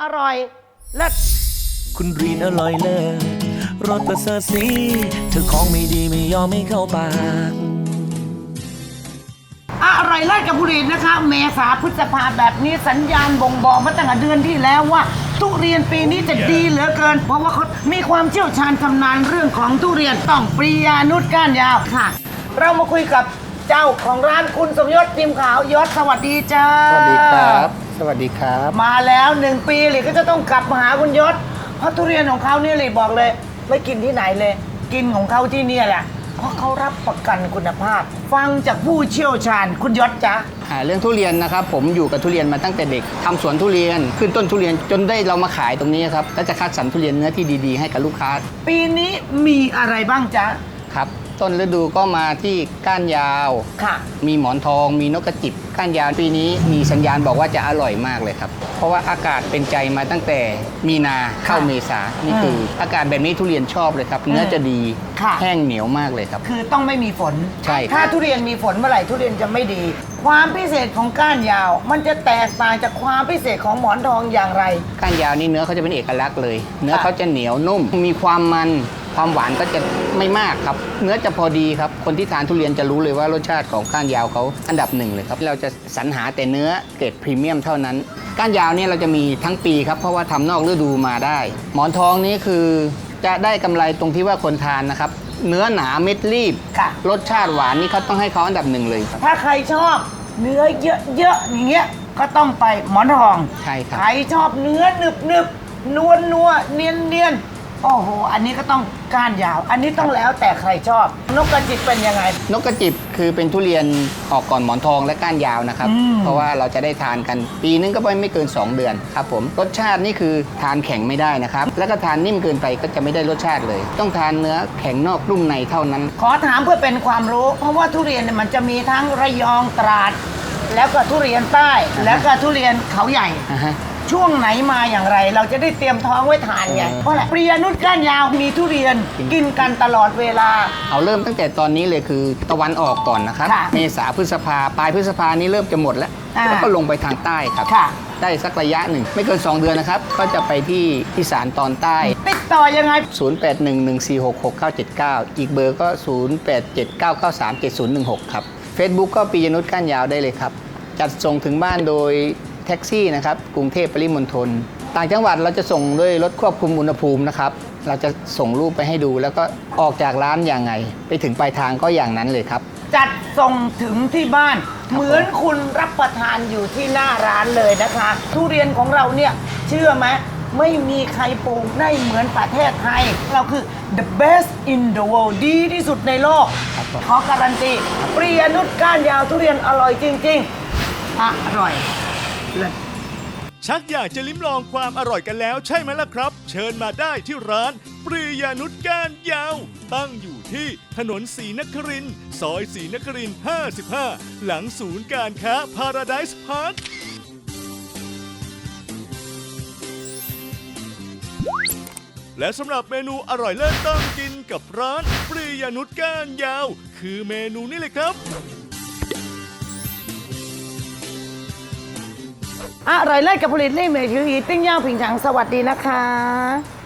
อร่อยเลิศคุณรีนอร่อยเลิศรสประเสริฐสีเธอของไม่ดีไม่ยอมไม่เข้าปาก อร่อยเลิศกับบุรีนะคะ เมษาพฤษภาแบบนี้สัญญาณบ่งบอกมาตั้งแต่เดือนที่แล้วว่า ทุเรียนปีนี้จะดีเหลือเกิน เพราะว่าเขามีความเชี่ยวชาญชำนาญเรื่องของทุเรียนต้องปริยานุชก้านยาวค่ะ เรามาคุยกับเจ้าของร้านคุณสมยศติมขาวยศสวัสดีจ้า สวัสดีครับส วัสดีครับ มาแล้วหนึ่งปีหลีก็จะต้องกลับมาหาคุณยศ เพราะทุเรียนของเขาเนี่ยหลีบอกเลย ไม่กินที่ไหนเลย กินของเขาที่เนี่ยแหละ เพราะเขารับประกันคุณภาพ ฟังจากผู้เชี่ยวชาญคุณยศจ๊ะอ่าเรื่องทุเรียนนะครับผมอยู่กับทุเรียนมาตั้งแต่เด็กทำสวนทุเรียนขึ้นต้นทุเรียนจนได้เรามาขายตรงนี้ครับก็จะคัดสรรทุเรียนเนื้อที่ดีๆ ให้กับลูกค้า ปีนี้มีอะไรบ้างจ๊ะ ครับ ต้นฤดูก็มาที่ก้านยาว ค่ะ มีหมอนทอง มีนกกระจิบ ก้านยาวปีนี้มีสัญญาณบอกว่าจะอร่อยมากเลยครับ เพราะว่าอากาศเป็นใจมาตั้งแต่มีนาเข้าเมษานี่คือออากาศแบบนี้ทุเรียนชอบเลยครับ เนื้อจะดี ค่ะ แห้งเหนียวมากเลยครับ คือต้องไม่มีฝน ใช่ครับ ถ้าทุเรียนมีฝนเมื่อไหร่ทุเรียนจะไม่ดี ความพิเศษของก้านยาว มันจะแตกต่างจากความพิเศษของหมอนทองอย่างไร ก้านยาวนี่เนื้อเขาจะเป็นเอกลักษณ์เลย เนื้อค่ะเขาจะเหนียวนุ่ม มีความมัน ความหวานก็จะไม่มากครับ เนื้อจะพอดีครับ คนที่ทานทุเรียนจะรู้เลยว่ารสชาติของก้านยาวเขาอันดับหนึ่งเลยครับ เราจะสรรหาแต่เนื้อเกรดพรีเมียมเท่านั้น ก้านยาวเนี่ยเราจะมีทั้งปีครับ เพราะว่าทำนอกฤดูมาได้ หมอนทองนี่คือจะได้กำไรตรงที่ว่าคนทานนะครับ เนื้อหนาเม็ดรีบค่ะรสชาติหวานนี่เขาต้องให้เขาอันดับหนึ่งเลยครับ ถ้าใครชอบเนื้อเยอะๆอย่างเงี้ยก็ต้องไปหมอนทอง ใช่ครับ ใครชอบเนื้อหนึบหนึบๆนวลนัวๆเนียนเนียนๆ โอ้โห อันนี้ก็ต้องก้านยาว อันนี้ต้องแล้วแต่ใครชอบ นกกระจิบเป็นยังไง นกกระจิบคือเป็นทุเรียนออกก่อนหมอนทองและก้านยาวนะครับ อืม เพราะว่าเราจะได้ทานกัน ปีนึงก็ไปไม่เกิน 2 เดือนครับผมรสชาตินี่คือทานแข็งไม่ได้นะครับ แล้วก็ทานนิ่มเกินไปก็จะไม่ได้รสชาติเลย ต้องทานเนื้อแข็งนอกนุ่มในเท่านั้น ขอถามเพื่อเป็นความรู้ เพราะว่าทุเรียนเนี่ยมันจะมีทั้งระยองตราด แล้วก็ทุเรียนใต้อ่าฮะแล้วก็ทุเรียนเขาใหญ่ อ่าฮะ ช่วงไหนมาอย่างไร เราจะได้เตรียมท้องไว้ทานไงเออเพราะอะไรปริยานุชก้านยาวมีทุเรียนจริงกินกันตลอดเวลา เอาเริ่มตั้งแต่ตอนนี้เลยคือตะวันออกก่อนนะครับ ค่ะเมษาพฤษภาปลายพฤษภานี้เริ่มจะหมดแล้วอ่าแล้วก็ลงไปทางใต้ครับ ค่ะ ได้สักระยะหนึ่ง ไม่เกิน 2 เดือนนะครับ ก็จะไปที่อีสานตอนใต้ ติดต่อยังไง 0811466999อีกเบอร์ก็ 0879937016 ครับ Facebook ก็ปียนุชก้านยาวได้เลยครับ จัดส่งถึงบ้านโดย แท็กซี่นะครับกรุงเทพปริมณฑลต่างจังหวัดเราจะส่งด้วยรถควบคุมอุณหภูมินะครับ เราจะส่งรูปไปให้ดู แล้วก็ออกจากร้านอย่างไง ไปถึงปลายทางก็อย่างนั้นเลยครับ จัดส่งถึงที่บ้าน เหมือนคุณรับประทานอยู่ที่หน้าร้านเลยนะคะ ทุเรียนของเราเนี่ยเชื่อไหมไม่มีใครปลูกได้เหมือนประเทศไทย เราคือ the best in the world ดีที่สุดในโลกครับผมขอการันตีปริยานุชก้านยาวทุเรียนอร่อยจริง ๆ อร่อย เลิศชักอยากจะลิ้มลองความอร่อยกันแล้วใช่ไหมล่ะครับ เชิญมาได้ที่ร้านปรียานุชก้านยาว ตั้งอยู่ที่ถนนศรีนครินทร์ซอยศรีนครินทร์55 หลังศูนย์การค้าพาราไดส์พาร์คและสำหรับเมนูอร่อยเลิศต้องกินกับร้านปรียานุชก้านยาว คือเมนูนี้เลยครับ อร่อยเลิศกับผลิตเล่เมชืออีติ้งย่างผิงฉังสวัสดีนะคะ